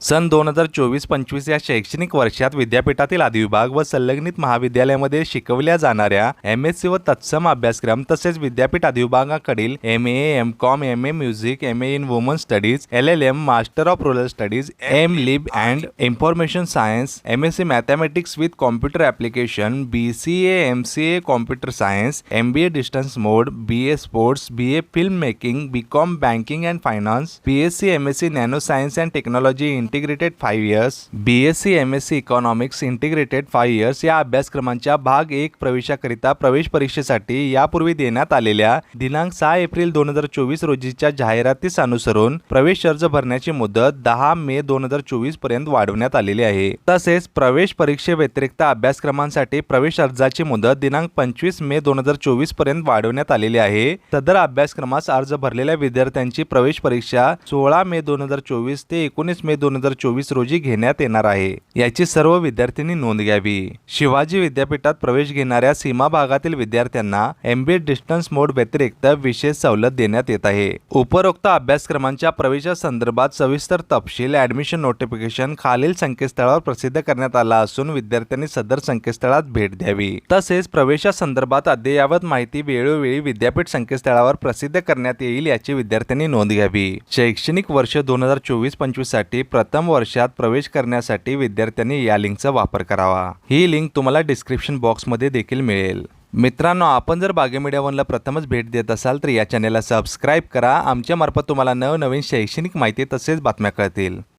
सन दोन हजार चोवीस पंचवीस या शैक्षणिक वर्षात विद्यापीठातील अधिविभाग व संलग्नित महाविद्यालयामध्ये शिकवल्या जाणाऱ्या एम एस सी व तत्सम अभ्यासक्रम तसेच विद्यापीठ अधिविभागाकडील M A M com M A music M A in women studies L L M master of rural studies M lib and information science M S C mathematics with computer application B C A M C A computer science M B A distance mode B A sports B A film making B com banking and finance B S C M S C nano science and technology in integrated five years B S C M S C economics integrated five years या अभ्यासक्रमांच्या भाग एक प्रवेशाकरिता प्रवेश परीक्षेसाठी यापूर्वी देण्यात आलेल्या दिनांक सहा एप्रिल दोन हजार चोवीस रोजीच्या जाहिरातीस अनुसरून प्रवेश अर्ज भरण्याची मुदत दहा मे दोन हजार चोवीसपर्यंत वाढवण्यात आलेली आहे. तसेच प्रवेश परीक्षेव्यतिरिक्त अभ्यासक्रमांसाठी प्रवेश अर्जाची मुदत दिनांक पंचवीस मे दोन हजार चोवीसपर्यंत वाढवण्यात आलेली आहे. सदर अभ्यासक्रमास अर्ज भरलेल्या विद्यार्थ्यांची प्रवेश परीक्षा सोळा मे दोन हजार चोवीस ते एकोणीस मे दोन दोन हजार चोवीस रोजी घेण्यात येणार आहे. याची सर्व विद्यार्थ्यांनी नोंद घ्यावी. शिवाजी विद्यापीठात प्रवेश घेणाऱ्या सीमा भागातील विद्यार्थ्यांना एमबीए डिस्टन्स मोड व्यतिरिक्त विशेष सवलत देण्यात येत आहे. उपरोक्त अभ्यासक्रमांच्या प्रवेशासंदर्भात सविस्तर तपशील ऍडमिशन नोटिफिकेशन खालील संकेतस्थळावर प्रसिद्ध करण्यात आला असून विद्यार्थ्यांनी सदर संकेतस्थळात भेट द्यावी. तसेच प्रवेशासंदर्भात अद्ययावत माहिती वेळोवेळी विद्यापीठ संकेतस्थळावर प्रसिद्ध करण्यात येईल याची विद्यार्थ्यांनी नोंद घ्यावी. शैक्षणिक वर्ष दोन हजार चोवीस पंचवीससाठी प्रथम वर्षात प्रवेश करण्यासाठी विद्यार्थ्यांनी या लिंकचा वापर करावा. ही लिंक तुम्हाला डिस्क्रिप्शन बॉक्समध्ये देखील मिळेल. मित्रांनो आपण जर बागे मीडिया वनला प्रथमच भेट देत असाल तर या चॅनेलला सबस्क्राईब करा. आमच्यामार्फत तुम्हाला नवनवीन शैक्षणिक माहिती तसेच बातम्या कळतील.